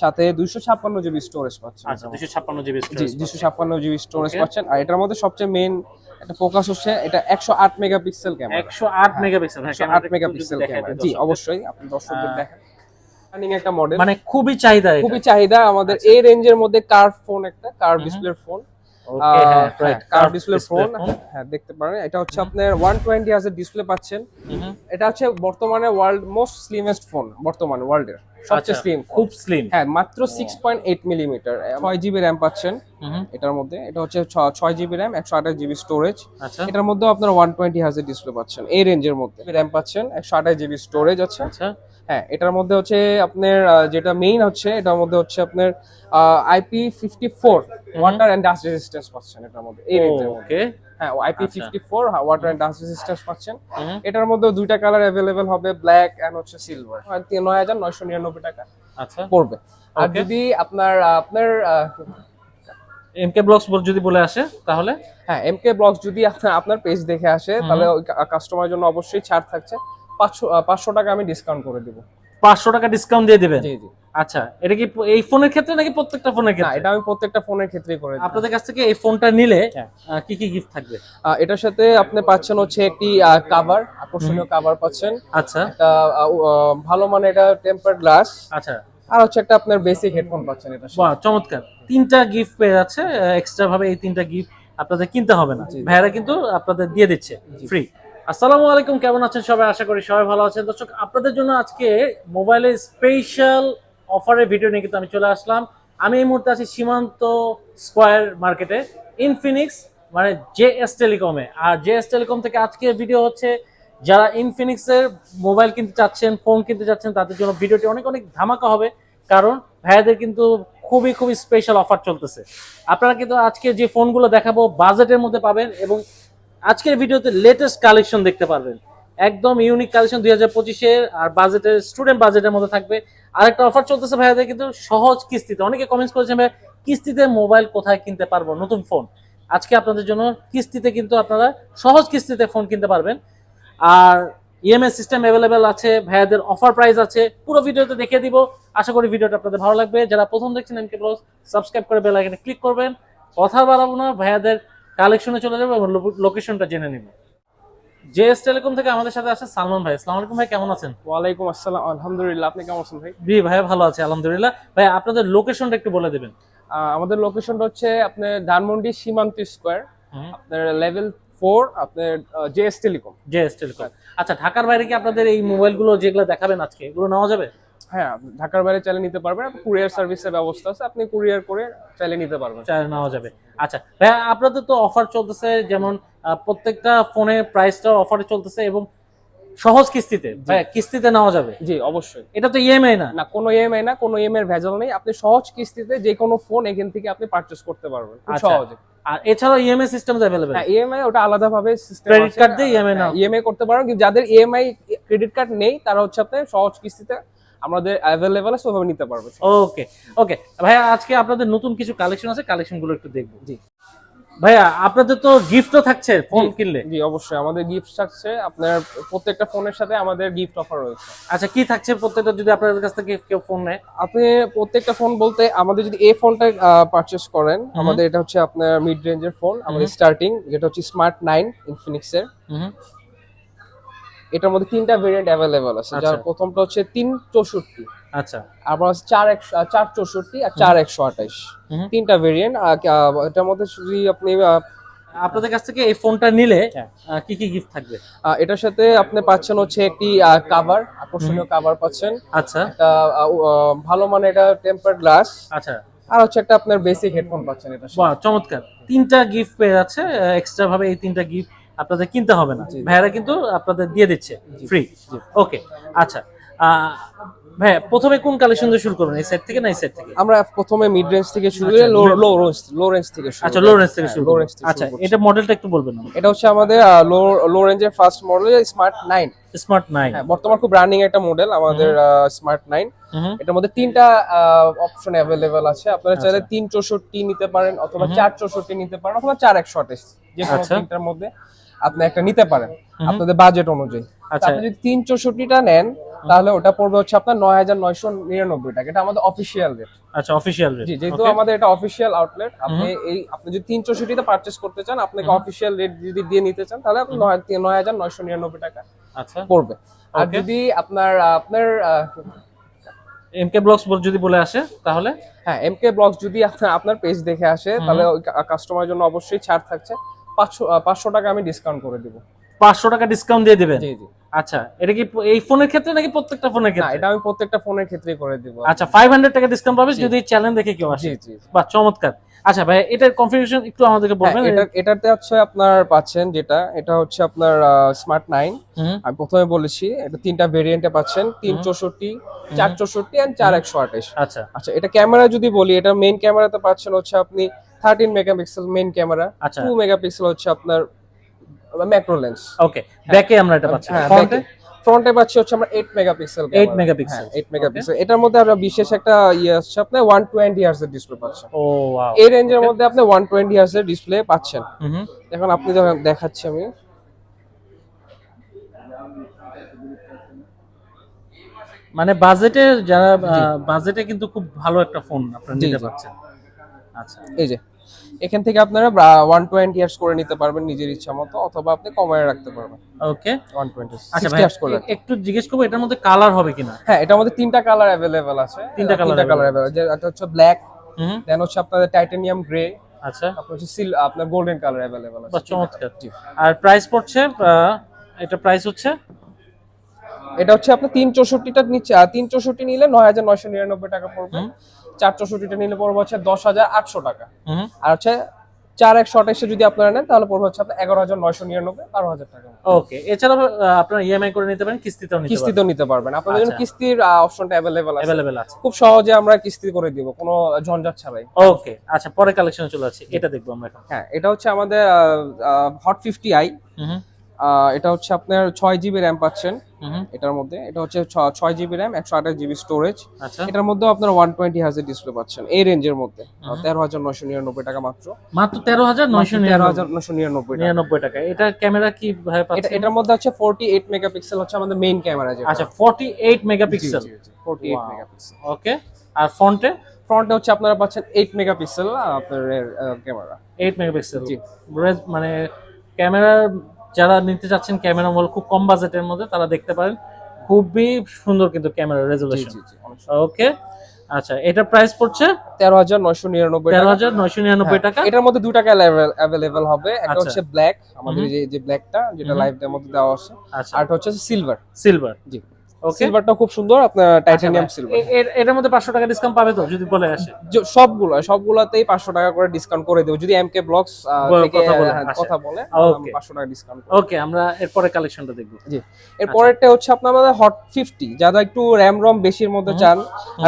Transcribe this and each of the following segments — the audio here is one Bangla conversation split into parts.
সাথে দুইশো ছাপ্পান্ন জিবি স্টোরেজ পাচ্ছেন। আচ্ছা ছাপ্পান্ন জিবি জি ছাপ্পান্ন জিবি স্টোরেজ পাচ্ছেন। আর এটার মধ্যে সবচেয়ে মেন একটা ফোকাস হচ্ছে এটা একশো আট মেগাপিক্সেল ক্যামেরা একশো আট মেগাপিক্সেল হ্যাঁ একশো আট মেগাপিক্সেল ক্যামেরা জি অবশ্যই আপনি দর্শকদের দেখেন। একটা মডেল মানে খুবই চাহিদা খুবই চাহিদা আমাদের আচ্ছা। এই রেঞ্জের মধ্যে কার্ভ ফোন একটা কার্ভ ডিসপ্লে ডিসপ্লের ফোন ডিসপ্লে ফোন হ্যাঁ দেখতে পারেন। এটা হচ্ছে আপনার ওয়ান টোয়েন্টি হাজার ডিসপ্লে পাচ্ছেন। এটা হচ্ছে বর্তমানে ওয়ার্ল্ড মোস্ট স্লিমেস্ট ফোন বর্তমানে ওয়ার্ল্ডের সবচেয়ে আচ্ছা, স্লিম খুব স্লিম হ্যাঁ মাত্র সিক্স পয়েন্ট এইট মিলিমিটার ছয় জিবি র্যাম পাচ্ছেন। এটার মধ্যে এটা হচ্ছে জিবি র্যাম একশো আঠাশ জিবি স্টোরেজ এটার মধ্যেও আপনার ওয়ান টোয়েন্টি হাজার ডিসপ্লে পাচ্ছেন। এই রেঞ্জের মধ্যে। র্যাম পাচ্ছেন একশো আঠাশ জিবি স্টোরেজ আছে। আচ্ছা। হ্যাঁ এটার মধ্যে হচ্ছে আপনার যেটা মেইন হচ্ছে এটার মধ্যে হচ্ছে আপনার IP fifty four water and dust resistance পাচ্ছেন এটার মধ্যে এই ওকে হ্যাঁ IP. Fifty four water and dust resistance পাচ্ছেন। এটার মধ্যে দুইটা কালার অ্যাভেলেবেল হবে ব্ল্যাক অ্যান্ড হচ্ছে সিলভার নয় হাজার নয়শো নিরানব্বই টাকা আচ্ছা। পড়বে। আর যদি আপনার আপনার এমকে ব্লগস যদি বলে আসে তাহলে? হ্যাঁ এমকে ব্লগস যদি আপনার পেজ দেখে আসে। তাহলে কাস্টমারের জন্য অবশ্যই ছাড় থাকছে। পাঁচশো পাঁচশো টাকা আমি ডিসকাউন্ট করে দেবো। পাঁচশো টাকা ডিসকাউন্ট দিয়ে দিবেন? জি জি। আচ্ছা এটা কি এই ফোনের ক্ষেত্রে নাকি প্রত্যেকটা ফোনের ক্ষেত্রে? এটা আমি প্রত্যেকটা ফোনের ক্ষেত্রেই করে আপনাদের কাছ থেকে এই ফোনটা নিলে হ্যাঁ। কি কি গিফট থাকবে? এটার সাথে আপনি পাচ্ছেন হচ্ছে একটি কাভার আকর্ষণীয় কাভার পাচ্ছেন। আচ্ছা। ভালো মানে এটা টেম্পার গ্লাস আচ্ছা। আর হচ্ছে একটা আপনার বেসিক হেডফোন পাচ্ছেন এটা বাহ চমৎকার। তিনটা গিফট পেয়ে যাচ্ছে এক্সট্রা ভাবে এই তিনটা গিফট আপনাদের কিনতে হবে না। জি। ভাইয়ারা কিন্তু আপনাদের দিয়ে দিচ্ছে ফ্রি আসসালামু আলাইকুম, কেমন আছেন সবাই? আশা করি সবাই ভালো আছেন। দর্শক, আপনাদের জন্য আজকে মোবাইলের স্পেশাল অফারের ভিডিও নিয়ে কিন্তু আমি চলে আসলাম। আমি এই মুহূর্তে আছি সীমান্ত স্কোয়ার মার্কেটে ইনফিনিক্স মানে জে এস টেলিকমে আর জে এস টেলিকম থেকে আজকে ভিডিও হচ্ছে, যারা ইনফিনিক্সের মোবাইল কিনতে চাচ্ছেন ফোন কিনতে চাচ্ছেন, তাদের জন্য ভিডিওটি অনেক অনেক ধামাকা হবে। কারণ ভাইয়াদের কিন্তু খুবই খুবই স্পেশাল অফার চলতেছে। আপনারা কিন্তু আজকে যে ফোনগুলো দেখাবো বাজেটের মধ্যে পাবেন এবং আজকের ভিডিওতে লেটেস্ট কালেকশন দেখতে পারবেন। একদম ইউনিক কালেকশন দুই হাজার আর বাজেটের স্টুডেন্ট বাজেটের মধ্যে থাকবে। আর একটা অফার চলতেছে ভাইয়াদের কিন্তু সহজ কিস্তিতে। অনেকে কমেন্টস করেছেন ভাই কিস্তিতে মোবাইল কোথায় কিনতে পারব? নতুন ফোন আজকে আপনাদের জন্য কিস্তিতে কিন্তু আপনারা সহজ কিস্তিতে ফোন কিনতে পারবেন। আর ইএমএস সিস্টেম অ্যাভেলেবেল আছে, ভাইয়াদের অফার প্রাইস আছে। পুরো ভিডিওতে দেখিয়ে দিব। আশা করি ভিডিওটা আপনাদের ভালো লাগবে। যারা প্রথম দেখছেন এমকে ব্লগ সাবস্ক্রাইব করে বেল ক্লিক করবেন। কথা বাড়াবো না, ভাইয়াদের কালেকশনে চলে যাব এবং লোকেশনটা জেনে নিব। জেএস টেলিকম থেকে আমাদের সাথে আছে সালমান ভাই। আসসালামু আলাইকুম ভাই কেমন আছেন? ওয়ালাইকুম আসসালাম আলহামদুলিল্লাহ। আপনি কেমন আছেন ভাই? জি ভাই ভালো আছে আলহামদুলিল্লাহ। ভাই আপনাদের লোকেশনটা একটু বলে দেবেন। আমাদের লোকেশনটা হচ্ছে আপনার ধানমন্ডি সীমান্ত স্কোয়ার আপনার লেভেল ফোর আপনার J S telecom J S telecom আচ্ছা ঢাকার বাইরে কি আপনাদের এই মোবাইলগুলো যেগুলো দেখাবেন আজকে এগুলো নেওয়া যাবে? হ্যাঁ ঢাকার বাইরে চাইলে নিতে পারবেন কুরিয়ার সার্ভিসের ব্যবস্থা আছে আপনি কুরিয়ার করে চাইলে নিতে পারবেন। চাই নেওয়া যাবে। আচ্ছা ভাইয়া আপনাদের তো অফার চলতেছে যেমন প্রত্যেকটা ফোনের প্রাইসটা অফারে চলতেছে এবং সহজ কিস্তিতে কিস্তিতে নেওয়া যাবে? জি অবশ্যই। এটা তো ইএমআই না? না কোনো ইএমআই না কোনো ইএমআই এর ভেজাল নেই। আপনি সহজ কিস্তিতে যে কোনো ফোন এখান থেকে আপনি পারচেজ করতে পারবেন খুব আচ্ছা। সহজে। আর এছাড়াও E M I system available হ্যাঁ ইএমআই ওটা আলাদা ভাবে সিস্টেম Credit card দিয়ে EMI নাও। ইএমআই করতে পারেন কিন্তু যাদের ইএমআই ক্রেডিট কার্ড নেই তারা হচ্ছে আপনি সহজ কিস্তিতে আমাদের অ্যাভেলেবেল আছে ওভাবে নিতে পারবে। ওকে ওকে ভাইয়া আজকে আপনাদের নতুন কিছু কালেকশন আছে কালেকশনগুলো একটু দেখব। জি। ভাইয়া আপনাদের তো গিফটও থাকছে ফোন কিনলে? জি অবশ্যই। আমাদের গিফট থাকছে আপনার প্রত্যেকটা ফোনের সাথে আমাদের গিফট অফার রয়েছে। আচ্ছা কি থাকছে প্রত্যেকটা যদি আপনাদের কাছ থেকে কেউ ফোন নেয়? আপনি প্রত্যেকটা ফোন বলতে আমাদের যদি এই ফোনটা পারচেস করেন আমাদের এটা হচ্ছে আপনার মিড রেঞ্জের ফোন আমাদের স্টার্টিং যেটা হচ্ছে স্মার্ট নাইন ইনফিনিক্স এর এটার মধ্যে তিনটা ভেরিয়েন্ট অ্যাভেলেবল আছে যার আচ্ছা। প্রথমটা হচ্ছে তিন চৌষট্টি। আচ্ছা। আবার চার একশো চার চৌষট্টি আর চার একশো আঠাইশ হুম। তিনটা ভেরিয়েন্ট এটার মধ্যে যদি আপনি আপনাদের কাছ থেকে এই ফোনটা নিলে হ্যাঁ। কি কি গিফট থাকবে? এটার সাথে আপনি পাচ্ছেন হচ্ছে একটি কাভার আকর্ষণীয় কাভার পাচ্ছেন। আচ্ছা। ভালো মানে এটা টেম্পার গ্লাস আচ্ছা। আর হচ্ছে একটা আপনার বেসিক হেডফোন পাচ্ছেন এটা চমৎকার। তিনটা গিফট পেয়ে যাচ্ছে এক্সট্রা ভাবে এই তিনটা গিফট আপনাদের কিনতে হবে না। ভাইয়ারা কিন্তু আপনাদের দিয়ে দিচ্ছে ফ্রি ওকে আচ্ছা। প্রথমে কোন কালেকশন দিয়ে শুরু করবেন এই থেকে না এই সেট থেকে? আমরা প্রথমে মিড রেঞ্জ থেকে শুরু আচ্ছা, করে লো লো রেঞ্জ লো রেঞ্জ থেকে শুরু আচ্ছা করি। লো রেঞ্জ থেকে হ্যাঁ, শুরু। আচ্ছা এটা মডেলটা একটু বলবেন এটা হচ্ছে আমাদের লো লো রেঞ্জের ফার্স্ট মডেল স্মার্ট স্মার্ট হ্যাঁ বর্তমান খুব রানিং একটা মডেল আমাদের স্মার্ট এটার মধ্যে তিনটা অপশন আছে। আপনারা চাইলে আচ্ছা। তিন চৌষট্টি নিতে পারেন অথবা হুম। চার চৌষট্টি নিতে পারেন অথবা চার যে কোনো। তিনটার মধ্যে। আপনি একটা নিতে পারেন আপনাদের বাজেট অনুযায়ী। আচ্ছা। আপনি যদি তিন চৌষট্টিটা নেন তাহলে ওটা পড়বে হচ্ছে আপনার নয় হাজার নয়শো নিরানব্বই টাকা। এটা আমাদের অফিসিয়াল রেট আচ্ছা অফিসিয়াল রেট যেহেতু আমাদের এটা অফিসিয়াল আউটলেট আপনি এই আপনি যদি তিন চৌষট্টিতে পারচেস করতে চান আপনাকে অফিসিয়াল রেট যদি দিয়ে নিতে চান তাহলে আপনি নয় নয় হাজার নয়শো নিরানব্বই টাকা আচ্ছা। পড়বে। আর যদি আপনার আপনার এমকে ব্লগস যদি বলে আসে তাহলে? হ্যাঁ এমকে ব্লগস যদি আপনার আপনার পেজ দেখে আসে তাহলে কাস্টমারের জন্য অবশ্যই ছাড় থাকছে। পাঁচশো পাঁচশো টাকা আমি ডিসকাউন্ট করে দিব। পাঁচশো টাকা ডিসকাউন্ট দিয়ে দিবেন? জি জি। আচ্ছা এটা কি এই ফোনের ক্ষেত্রে নাকি প্রত্যেকটা ফোনের ক্ষেত্রে? এটা আমি প্রত্যেকটা ফোনের ক্ষেত্রেই করে দিব। আচ্ছা ফাইভ হান্ড্রেড টাকা ডিসকাউন্ট পাবে যদি চ্যানেল দেখে কেউ আসে। বা চমৎকার। আচ্ছা ভাই এটার কনফিগারেশন একটু আমাদেরকে হ্যাঁ, বলবেন? এটা এটাতে হচ্ছে আপনার পাচ্ছেন যেটা এটা হচ্ছে আপনার স্মার্ট নাইন আমি প্রথমে বলেছি এটা তিনটা ভেরিয়েন্টে পাচ্ছেন তিন চৌষট্টি চার চৌষট্টি অ্যান্ড চার একশো আঠাশ। আচ্ছা। আচ্ছা এটা ক্যামেরা যদি বলি এটা মেইন ক্যামেরাতে পাচ্ছেন হচ্ছে আপনি thirteen megapixel main camera two megapixel হচ্ছে আপনার ম্যাক্রো লেন্স ওকে ব্যাকে আমরা এটা পাচ্ছি। হ্যাঁ ফ্রন্টে ফ্রন্টে পাচ্ছি হচ্ছে আমরা 8 মেগাপিক্সেল 8 মেগাপিক্সেল। এইট মেগাপিক্সেল এটার মধ্যে আমরা বিশেষ একটা ইয়ে আসছে আপনি 120 হার্জ এর ডিসপ্লে পাচ্ছেন। ও ওয়াও এই রেঞ্জের মধ্যে আপনি 120 হার্জ এর ডিসপ্লে পাচ্ছেন। হুম এখন আপনি যখন দেখাচ্ছি আমি। মানে বাজেটে যারা বাজেটে কিন্তু খুব ভালো একটা ফোন আপনারা নিতে পারছেন। আচ্ছা। এই যে। এখান থেকে আপনারা ওয়ান টোয়েন্টি ইয়ার্স করে নিতে পারবেন নিজের ইচ্ছা মতো অথবা আপনি কমায় রাখতে পারবেন। ওকে। ওয়ান টোয়েন্টি ইয়ার্স করে একটু জিজ্ঞেস করব এটার মধ্যে কালার হবে কিনা? হ্যাঁ এটার মধ্যে তিনটা কালার অ্যাভেলেবেল আছে। তিনটা কালার তিনটা কালার অ্যাভেলেবেল যেটা হচ্ছে ব্ল্যাক দেন হচ্ছে আপনাদের টাইটানিয়াম গ্রে আচ্ছা। আপনার হচ্ছে সিল আপনার গোল্ডেন কালার অ্যাভেলেবেল আছে। চমৎকার। আর প্রাইস পড়ছে এটা প্রাইস হচ্ছে? এটা হচ্ছে আপনার তিন চৌষট্টিটা নিচ্ছে তিন চৌষট্টি নিলে নয় হাজার নয়শো নিরানব্বই টাকা পড়বে। চার চৌষট্টিটা নিলে পড়বে হচ্ছে দশ হাজার আটশো টাকা। আর হচ্ছে চার একশো আঠাশে যদি আপনারা নেন তাহলে পড়বে হচ্ছে আপনার এগারো হাজার নয়শো নিরানব্বই বারো হাজার টাকা। ওকে এছাড়াও আপনারা ইএমআই করে নিতে পারেন কিস্তিতেও কিস্তিতেও নিতে পারবেন। আপনাদের জন্য আচ্ছা। কিস্তির অপশনটা অ্যাভেলেবেল অ্যাভেলেবেল আছে। খুব সহজে আমরা কিস্তি করে দিব কোনো ঝঞ্ঝাট ছাড়াই। ওকে আচ্ছা পরে কালেকশন চলে আসছি এটা দেখব আমরা এখন। হ্যাঁ এটা হচ্ছে আমাদের হট ফিফটি আই হুম। এটা হচ্ছে আপনার ছয় জিবি র্যাম পাচ্ছেন। হুম এটার মধ্যে এটা হচ্ছে ছয় জিবি র্যাম একশো আঠাশ জিবি স্টোরেজ আচ্ছা। এটার মধ্যেও আপনার ওয়ান টোয়েন্টি হাজার ডিসপ্লে পাচ্ছেন এই রেঞ্জের মধ্যে। তেরো হাজার নয়শো নিরানব্বই টাকা মাত্র। মাত্র তেরো হাজার নয়শো তেরো হাজার নয়শো নিরানব্বই নিরানব্বই টাকা। এটা ক্যামেরা কি এটার মধ্যে হচ্ছে ফোরটি এইট মেগাপিক্সেল হচ্ছে আমাদের মেইন ক্যামেরা আচ্ছা forty eight megapixel forty eight. Megapixel okay আর ফ্রন্টে ফ্রন্টে হচ্ছে আপনারা পাচ্ছেন এইট মেগাপিক্সেল আপনার ক্যামেরা এইট মেগাপিক্সেল জি। মানে ক্যামেরা যারা নিতে চাচ্ছেন ক্যামেরা মোবাইল খুব কম বাজেটের মধ্যে তারা দেখতে পারেন। খুবই সুন্দর কিন্তু ক্যামেরা জি ওকে আচ্ছা এটা প্রাইস পড়ছে? তেরো হাজার নয়শো নিরানব্বই তেরো টাকা হাজার নয়শো নিরানব্বই হ্যাঁ, টাকা। এটার মধ্যে দুটা কালার अवेलेबल হবে। একটা আচ্ছা। হচ্ছে ব্ল্যাক আমাদের যে যে ব্ল্যাকটা যেটা লাইভ ডেমোতে মধ্যে দেওয়া আছে। আচ্ছা। আর হচ্ছে সিলভার সিলভার জি। সিলভারটা খুব সুন্দর আপনার টাইটানিয়াম সিলভার এটার মধ্যে পাঁচশো টাকা ডিসকাউন্ট পাবে তো যদি বলে আসে? সবগুলো সবগুলোতেই পাঁচশো টাকা করে ডিসকাউন্ট করে দেবো। যদি এমকে ব্লগস থেকে কথা বলে হ্যাঁ, কথা বলে Okay. পাঁচশো টাকা ডিসকাউন্ট ওকে আমরা এরপরে কালেকশনটা দেখব। জি। এর পরেরটা হচ্ছে আপনার আমাদের হট ফিফটি যারা একটু র্যাম রম বেশির মধ্যে চান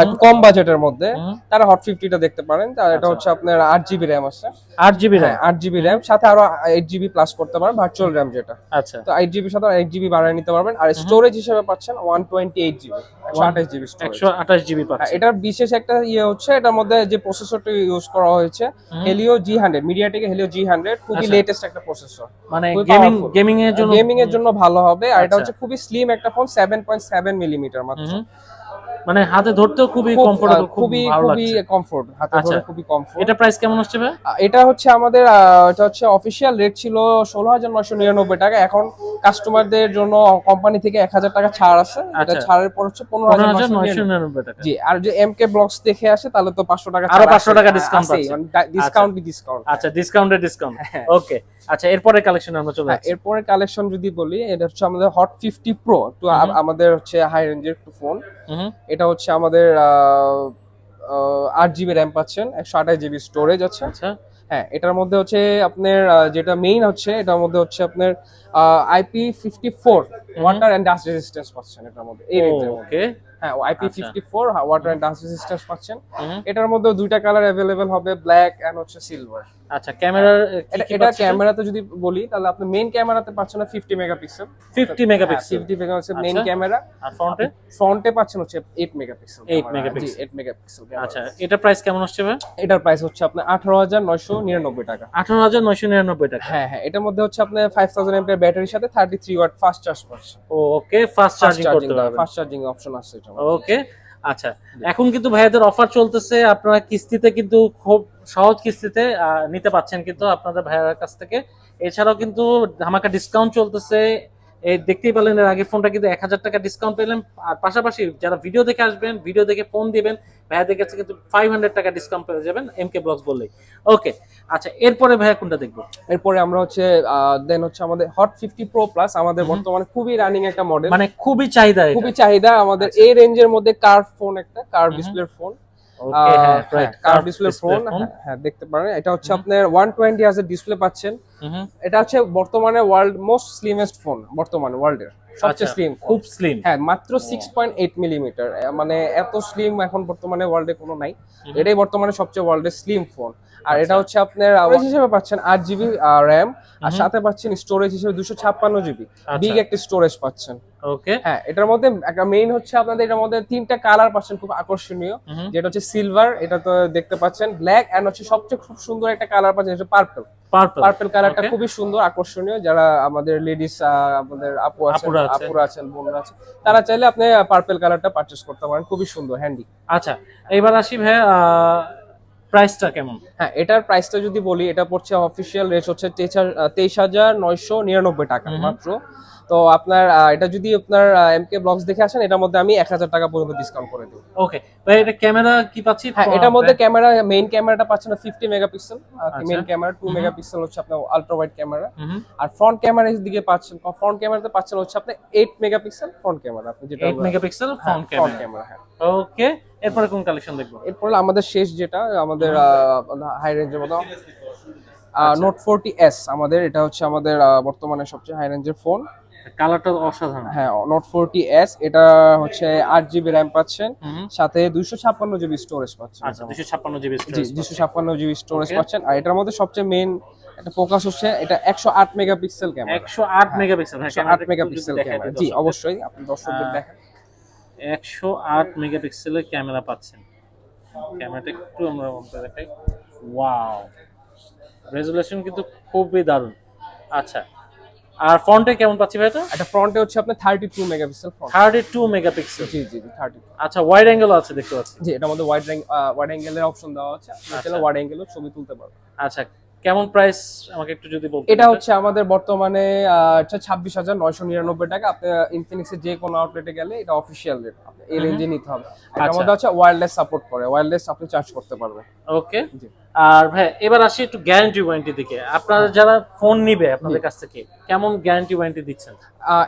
একটু কম বাজেটের মধ্যে তারা হট ফিফটিটা দেখতে পারেন। তার এটা আচ্ছা। হচ্ছে আপনার আট জিবি র্যাম আছে। আট জিবি হ্যাঁ আট জিবি র্যাম সাথে আরও এইট জিবি প্লাস করতে পারেন ভার্চুয়াল র্যাম যেটা। আচ্ছা। তো এইট জিবির সাথে এইট জিবি বাড়ায় নিতে পারবেন। আর স্টোরেজ হিসেবে পাচ্ছেন ওয়ান জিবি জিবি জিবি পাচ্ছে এটার বিশেষ একটা ইয়ে হচ্ছে এটার মধ্যে যে প্রসেসরটা ইউজ করা হয়েছে হেলিও জি হান্ড্রেড মিডিয়াটেকে হেলিও জি হান্ড্রেড খুবই। লেটেস্ট একটা প্রসেসর মানে গেমিং গেমিং এর জন্য গেমিং এর জন্য ভালো হবে আর এটা আচ্ছা। হচ্ছে খুবই স্লিম একটা phone seven point seven millimetre মাত্র। মানে হাতে ধরতেও খুবই খুব, কমফোর্টেবল খুবই খুবই কমফোর্ট হাতে আচ্ছা। ধরে খুবই কমফোর্ট এটা প্রাইস কেমন আসছে ভাই? এটা হচ্ছে আমাদের এটা হচ্ছে অফিসিয়াল রেট ছিল ষোলো হাজার নয়শো নিরানব্বই টাকা। এখন কাস্টমারদের জন্য কোম্পানি থেকে এক হাজার টাকা ছাড় আছে। এটা আচ্ছা। ছাড়ের পর হচ্ছে পনেরো হাজার নয়শো নিরানব্বই টাকা। জি আর যে এম কে ব্লগস দেখে আসে তাহলে তো পাঁচশো টাকা আরও 500 টাকা হ্যাঁ, আছেই, আছে। মানে ডিসকাউন্ট ডিসকাউন্ট আচ্ছা ডিসকাউন্ট হ্যাঁ। ওকে আচ্ছা এরপরে কালেকশন আমরা চলে হ্যাঁ যাচ্ছি। এরপরে কালেকশন যদি বলি এটা হচ্ছে আমাদের হট ফিফটি প্রো তো আমাদের হচ্ছে হাই রেঞ্জের একটু ফোন এটা হচ্ছে আমাদের আট জিবি র্যাম পাচ্ছেন একশো আঠাশ জিবি স্টোরেজ আছে। আচ্ছা। হ্যাঁ এটার মধ্যে হচ্ছে আপনার যেটা মেইন হচ্ছে এটার মধ্যে হচ্ছে আপনার IP fifty four water and dust resistance পাচ্ছেন এটার মধ্যে এই ওকে। হ্যাঁ IP. Fifty four water and dust resistance পাচ্ছেন। এটার মধ্যে দুইটা কালার অ্যাভেলেবেল হবে ব্ল্যাক অ্যান্ড হচ্ছে সিলভার আচ্ছা ক্যামেরার এটা এটা ক্যামেরাতে যদি বলি তাহলে আপনি মেইন ক্যামেরাতে পাচ্ছেন না fifty megapixel fifty megapixel fifty megapixel main. Camera. আর ফ্রন্টে ফ্রন্টে পাচ্ছেন হচ্ছে eight megapixel 8 megapixel। Eight megapixel আচ্ছা এটা প্রাইস কেমন আসছে ভাই? এটার প্রাইস হচ্ছে আপনার আঠারো হাজার নয়শো নিরানব্বই টাকা। আঠারো হাজার নয়শো নিরানব্বই টাকা। হ্যাঁ হ্যাঁ এটার মধ্যে হচ্ছে আপনার ফাইভ থাউজেন্ড এমপিয়ার ব্যাটারির সাথে thirty three watt fast charge পাচ্ছেন ওকে ফাস্ট চার্জিং করতে পারবেন ফাস্ট চার্জিং অপশন আছে এটা ওকে আচ্ছা এখন কিন্তু ভাইয়াদের অফার চলতেছে, আপনারা কিস্তিতে কিন্তু খুব সহজ কিস্তিতে নিতে পাচ্ছেন কিন্তু আপনাদের ভাইয়ার কাছ থেকে। এছাড়াও কিন্তু ধামাকা ডিসকাউন্ট চলতেছে এই দেখতেই পেলেন এর আগে ফোনটা কিন্তু এক হাজার টাকা ডিসকাউন্ট পেলেন। আর পাশাপাশি যারা ভিডিও দেখে আসবেন ভিডিও দেখে ফোন দিবেন ভাইয়াদের কাছে কিন্তু ফাইভ হান্ড্রেড টাকা ডিসকাউন্ট পেয়ে যাবেন এম কে ব্লগস বললেই। ওকে আচ্ছা এরপরে ভাইয়া কোনটা দেখব? এরপরে আমরা হচ্ছে দেন হচ্ছে আমাদের হট ফিফটি প্রো প্লাস আমাদের বর্তমানে খুবই রানিং একটা মডেল মানে খুবই চাহিদা খুবই চাহিদা আমাদের আচ্ছা। এই রেঞ্জের মধ্যে কার্ভ ফোন একটা কার্ভ হুম। ডিসপ্লের ফোন কার্ভ ডিসপ্লে ফোন হ্যাঁ দেখতে পারেন। এটা হচ্ছে আপনার ওয়ান টোয়েন্টি হাজার ডিসপ্লে পাচ্ছেন। এটা হচ্ছে বর্তমানে ওয়ার্ল্ড মোস্ট স্লিমেস্ট ফোন বর্তমানে ওয়ার্ল্ডের সবচেয়ে আচ্ছা, স্লিম খুব স্লিম হ্যাঁ মাত্র সিক্স পয়েন্ট এইট মিলিমিটার মানে এত স্লিম এখন বর্তমানে ওয়ার্ল্ডে কোনো নাই। এটাই বর্তমানে সবচেয়ে ওয়ার্ল্ডের স্লিম ফোন আর এটা আচ্ছা। হচ্ছে আপনার আওয়াজ হিসেবে পাচ্ছেন আট জিবি র্যাম আর সাথে পাচ্ছেন স্টোরেজ হিসেবে দুশো ছাপ্পান্ন জিবি আচ্ছা। বিগ একটা স্টোরেজ পাচ্ছেন। ওকে হ্যাঁ এটার মধ্যে একটা মেইন হচ্ছে আপনাদের এটার মধ্যে তিনটা কালার পাচ্ছেন খুব আকর্ষণীয়। যেটা হচ্ছে সিলভার এটা তো দেখতে পাচ্ছেন ব্ল্যাক এন্ড হচ্ছে সবচেয়ে খুব সুন্দর একটা কালার পাচ্ছেন এটা পার্পল পার্পল কালারটা খুবই সুন্দর আকর্ষণীয়। যারা আমাদের লেডিস আমাদের আপু আছেন আপুরা আছে। আপুরা আছেন বোনরা আছেন তারা চাইলে আপনি পার্পল কালারটা পারচেজ করতে পারেন। খুবই সুন্দর হ্যান্ডি আচ্ছা এবার আসি ভাই প্রাইসটা কেমন? হ্যাঁ এটার প্রাইসটা যদি বলি এটা পড়ছে অফিসিয়াল রেট হচ্ছে তেইশ হাজার নয়শো নিরানব্বই টাকা মাত্র। তো আপনার এটা যদি আপনার এমকে ব্লগস দেখে আসেন এটার মধ্যে আমি এক হাজার টাকা পর্যন্ত ডিসকাউন্ট করে দিই ওকে ভাই এটা ক্যামেরা কি পাচ্ছি? হ্যাঁ এটার মধ্যে ক্যামেরা মেইন ক্যামেরাটা পাচ্ছেন fifty megapixel. Main camera two. Megapixel হচ্ছে আপনার আলট্রা ওয়াইড ক্যামেরা আর ফ্রন্ট ক্যামেরার দিকে পাচ্ছেন ফ্রন্ট ক্যামেরাতে পাচ্ছেন হচ্ছে আপনি এইট মেগাপিক্সেল ফ্রন্ট ক্যামেরা আপনি যেটা 8 মেগাপিক্সেল ফ্রন্ট ক্যামেরা ক্যামেরা হ্যাঁ। ওকে এরপরে কোন কালেকশন দেখব? এরপর আমাদের শেষ যেটা আমাদের হাই রেঞ্জের মতো। নোট ফোরটি এস আমাদের এটা হচ্ছে আমাদের বর্তমানে সবচেয়ে হাই রেঞ্জের ফোন কালারটা অসাধারণ। হ্যাঁ নোট ফোরটি এস এটা হচ্ছে আট জিবি র্যাম পাচ্ছেন। সাথে দুইশো ছাপ্পান্ন জিবি স্টোরেজ পাচ্ছেন আচ্ছা দুশো ছাপ্পান্ন জিবি দুশো ছাপ্পান্ন জিবি স্টোরেজ পাচ্ছেন। আর এটার মধ্যে সবচেয়ে মেইন একটা ফোকাস হচ্ছে এটা একশো আট মেগাপিক্সেল ক্যামেরা একশো আট মেগাপিক্সেল হ্যাঁ আট মেগাপিক্সেল ক্যামেরা জি অবশ্যই আপনি দর্শকদের দেখেন। একশো আট মেগাপিক্সেলের ক্যামেরা পাচ্ছেন। ক্যামেরাটা একটু আমরা দেখাই। ওয়াও রেজুলেশন কিন্তু খুবই দারুণ। আচ্ছা আর ফ্রন্টে কেমন পাচ্ছি ভাই এটা এটা ফ্রন্টে হচ্ছে আপনার thirty two megapixel front thirty two megapixel জি জি জি থার্টি আচ্ছা ওয়াইড অ্যাঙ্গেল আছে দেখতে পাচ্ছি। জি এটার মধ্যে ওয়াইড ওয়াইড অ্যাঙ্গেলের অপশন দেওয়া আছে। আপনি আচ্ছা। চাইলে ওয়াইড অ্যাঙ্গেলও ছবি তুলতে পারবেন আচ্ছা। কেমন প্রাইস আমাকে একটু যদি বলতেন এটা হচ্ছে আমাদের বর্তমানে এটা ছাব্বিশ হাজার নয়শো নিরানব্বই টাকা। আপনি ইনফিনিক্সের যে কোনো আউটলেটে গেলে এটা অফিসিয়াল রেট এই। রেঞ্জে নিতে হবে। আচ্ছা। মধ্যে হচ্ছে ওয়্যারলেস সাপোর্ট করে। ওয়্যারলেস আপনি চার্জ করতে পারবেন। ওকে আর ভাই এবার আসি একটু গ্যারান্টি ওয়ারেন্টি দিকে। আপনারা যারা ফোন নিবে আপনাদের কাছ থেকে কেমন গ্যারান্টি ওয়ারেন্টি দিচ্ছেন?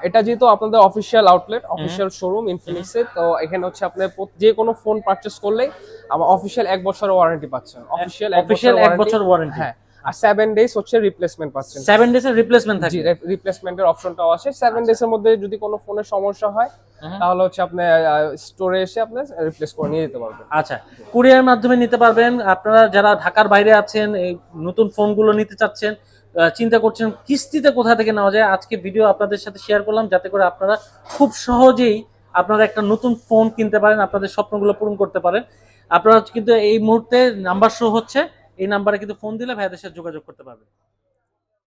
এটা যেহেতু আপনাদের অফিসিয়াল আউটলেট অফিসিয়াল শোরুম ইনফিনিক্সে তো এখানে হচ্ছে আপনি যে কোনো ফোন পারচেজ করলেই আমার অফিসিয়াল এক বছরের ওয়ারেন্টি পাচ্ছেন। অফিসিয়াল অফিসিয়াল এক বছর ওয়ারেন্টি হ্যাঁ। আর সেভেন ডেজ হচ্ছে রিপ্লেসমেন্ট পাচ্ছেন। সেভেন ডেজ এর রিপ্লেসমেন্ট থাকে রিপ্লেসমেন্টের অপশনটাও আছে। সেভেন ডেজ এর মধ্যে যদি কোনো ফোনের সমস্যা হয়। তাহলে হচ্ছে আপনি স্টোরে এসে আপনি রিপ্লেস করে নিয়ে যেতে পারবেন। আচ্ছা কুরিয়ার মাধ্যমে নিতে পারবেন। আপনারা যারা ঢাকার বাইরে আছেন এই নতুন ফোনগুলো নিতে চাচ্ছেন চিন্তা করছেন কিস্তিতে কোথা থেকে নেওয়া যায় আজকে ভিডিও আপনাদের সাথে শেয়ার করলাম যাতে করে আপনারা খুব সহজেই আপনারা একটা নতুন ফোন কিনতে পারেন আপনাদের স্বপ্নগুলো পূরণ করতে পারেন। আপনারা কিন্তু এই মুহূর্তে নাম্বার শো হচ্ছে এই নাম্বারে কিন্তু ফোন দিলে ভাইয়াদের সাথে যোগাযোগ করতে পারবেন